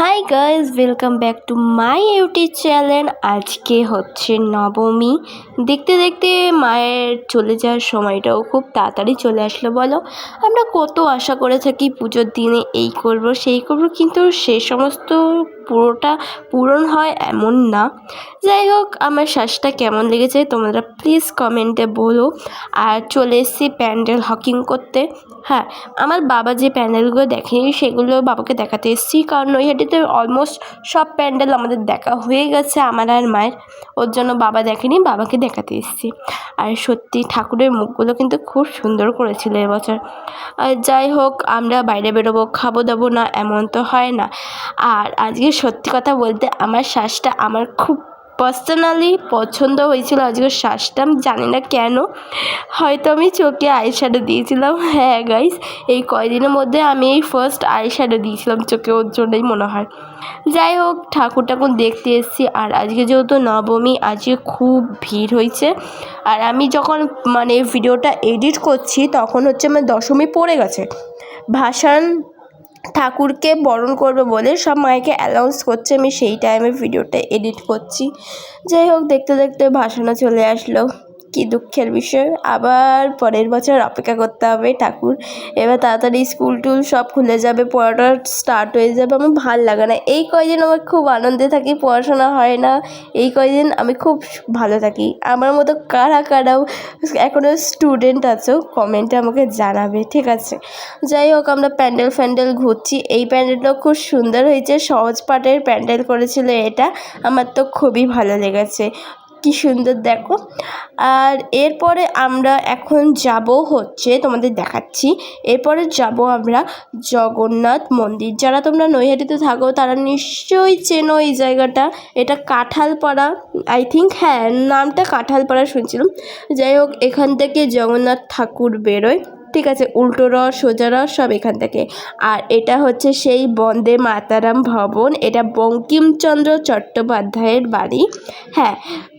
Hi guys welcome back to my YouTube channel আজকে হচ্ছে নবমী। দেখতে দেখতে মায়ের চলে যাওয়ার সময়টাও খুব তাড়াতাড়ি চলে আসলো, বলো। আমরা কত আশা করে থাকি পুজোর দিনে এই করব, সেই করব, কিন্তু সে সমস্ত পুরোটা পূরণ হয় এমন না। যাই হোক, আমার শ্বাসটা কেমন লেগেছে তোমরা প্লিজ কমেন্টে বলো। আর চলে এসেছি প্যান্ডেল হকিং করতে। হ্যাঁ আমার বাবা যে প্যান্ডেলগুলো দেখেনি সেগুলো বাবাকে দেখাতে এসেছি। কারণ নৈহাটিতে অলমোস্ট সব প্যান্ডেল আমাদের দেখা হয়ে গেছে আমার আর মায়ের। ওর জন্য বাবা দেখেনি, বাবাকে দেখাতে এসেছি। আর সত্যি ঠাকুরের মুখগুলো কিন্তু খুব সুন্দর করেছিল এবছর। আর যাই হোক, আমরা বাইরে বেরোবো, খাব দাবো না, এমন তো হয় না। আর আজকে সত্যি কথা বলতে আমার শ্বাসটা আমার খুব পার্সোনালি পছন্দ হয়েছিল, আজকে শ্বাসটা আমি জানি না কেন। হয়তো আমি চোখে আইশ্যাডো দিয়েছিলাম। হ্যাঁ গাইস এই কয়দিনের মধ্যে আমি এই ফার্স্ট আইশ্যাডো দিয়েছিলাম চোখে, ওর জন্যই মনে হয়। যাই হোক ঠাকুর ঠাকুর দেখতে এসেছি। আর আজকে যেহেতু নবমী, আজকে খুব ভিড় হয়েছে। আর আমি যখন মানে ভিডিওটা এডিট করছি, তখন হচ্ছে আমার দশমী পড়ে গেছে। ভাসান ঠাকুরকে বরণ করবে বলে সব মাইকে অ্যানাউন্স করছে। আমি সেই টাইমে ভিডিওটা এডিট করছি। যাই হোক, দেখতে দেখতে ভাসানো চলে আসলো। কি দুঃখের বিষয়। আবার পরের বছর অপেক্ষা করতে হবে ঠাকুর। এবার তাড়াতাড়ি স্কুল টুল সব খুলে যাবে, পড়াটা স্টার্ট হয়ে যাবে। আমার ভালো লাগে না। এই কয়দিন আমার খুব আনন্দে থাকি, পড়াশোনা হয় না। এই কয়দিন আমি খুব ভালো থাকি। আমার মতো কারা কারাও এখনও স্টুডেন্ট আছো কমেন্টে আমাকে জানাবে, ঠিক আছে? যাই হোক, আমরা প্যান্ডেল ফ্যান্ডেল ঘুরছি। এই প্যান্ডেলটাও খুব সুন্দর হয়েছে, সহজ পাটের প্যান্ডেল করেছিল এটা। আমার তো খুবই ভালো লেগেছে। কি সুন্দর দেখো। আর এরপরে আমরা এখন যাব হচ্ছে তোমাদের দেখাচ্ছি। এরপরে যাব আমরা জগন্নাথ মন্দির। যারা তোমরা নৈহাটিতে থাকো, তারা নিশ্চয়ই চেনো এই জায়গাটা। এটা কাঁঠালপাড়া আই থিঙ্ক হ্যাঁ নামটা কাঁঠালপাড়া শুনছিলাম। যাই হোক, এখান থেকে জগন্নাথ ঠাকুর বেরোয়। ঠিক আছে, উল্টো রস সোজা রস সব এখান থেকে। আর এটা হচ্ছে সেই বন্দে মাতারাম ভবন। এটা বঙ্কিমচন্দ্র চট্টোপাধ্যায়ের বাড়ি। হ্যাঁ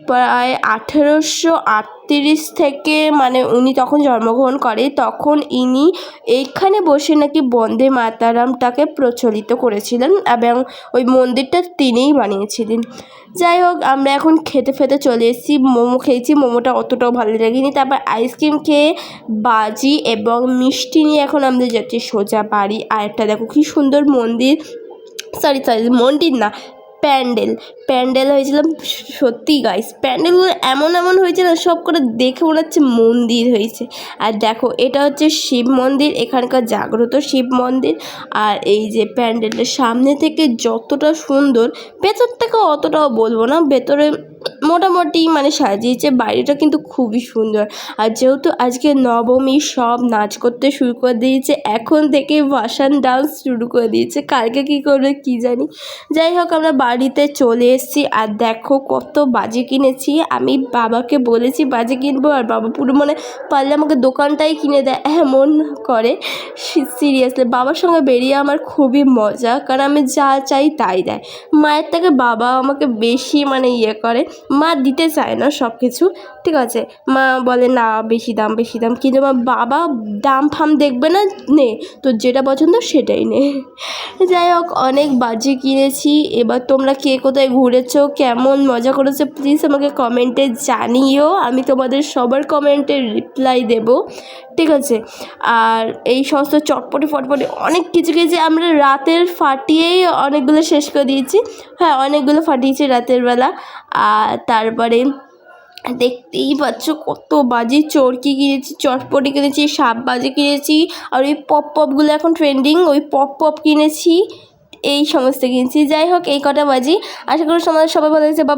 প্রায় আঠেরোশো আটত্রিশ থেকে মানে উনি তখন জন্মগ্রহণ করে, তখন ইনি এইখানে বসে নাকি বন্দে মাতারামটাকে প্রচলিত করেছিলেন এবং ওই মন্দিরটা তিনিই বানিয়েছিলেন। যাই হোক, আমরা এখন খেতে ফেতে চলে এসেছি। মোমো খেয়েছি, মোমোটা অতটাও ভালো লাগেনি। তারপর আইসক্রিম খেয়ে বাজি এবং মিষ্টি নিয়ে এখন আমাদের যাচ্ছি সোজা বাড়ি। আর একটা দেখো কী সুন্দর মন্দির সরি সরি মন্দির না, প্যান্ডেল। প্যান্ডেল হয়েছিল, সত্যি গাইস প্যান্ডেলগুলো এমন এমন হয়েছে না, সব করে দেখে মনে হচ্ছে মন্দির হয়েছে। আর দেখো, এটা হচ্ছে শিব মন্দির, এখানকার জাগ্রত শিব মন্দির। আর এই যে প্যান্ডেলটা সামনে থেকে যতটা সুন্দর, ভেতর থেকে অতটাও বলব না, ভেতরে মোটামুটি মানে সাজিয়েছে বাড়িটা কিন্তু খুবই সুন্দর। আর যেহেতু আজকে নবমী, সব নাচ করতে শুরু করে দিয়েছে, এখন থেকে ভাসান ডান্স শুরু করে দিয়েছে, কালকে কী করবে কী জানি। যাই হোক, আমরা বাড়িতে চলে এসেছি আর দেখো কত বাজে কিনেছি। আমি বাবাকে বলেছি বাজে কিনবো আর বাবা পুরো মানে পারলে আমাকে দোকানটাই কিনে দেয়। এমন করে। সিরিয়াসলি বাবার সঙ্গে বেরিয়ে আমার খুবই মজা। কারণ আমি যা চাই তাই দেয়। মায়ের থেকে বাবা আমাকে বেশি মানে ইয়ে করে। মা দিতে চায় না সব কিছু ঠিক আছে? মা বলে, না, বেশি দাম বেশি দাম। কিন্তু আমার বাবা দাম ফাম দেখবে না, নে, তোর যেটা পছন্দ সেটাই নে। যাই হোক, অনেক বাজে কিনেছি। এবার তোমরা কে কোথায় ঘুরেছো, কেমন মজা করেছ প্লিজ আমাকে কমেন্টে জানিও। আমি তোমাদের সবার কমেন্টে রিপ্লাই দেবো। ঠিক আছে? আর এই সমস্ত চটপটে, ফটপটি অনেক কিছু কিছু আমরা রাতের ফাটিয়েই অনেকগুলো শেষ করে দিয়েছি। হ্যাঁ অনেকগুলো ফাটিয়েছি রাতের বেলা। আর তারপরে দেখতেই পাচ্ছ কত বাজি চরকি কিনেছি, চটপটি কিনেছি সাপ বাজি কিনেছি। আর ওই পপ পপগুলো এখন ট্রেন্ডিং ওই পপ পপ কিনেছি। এই সমস্ত কিনছি যাই হোক, এই কটা বাজি। আশা করি সমাজ সবাই ভালো লাগছে বাবা।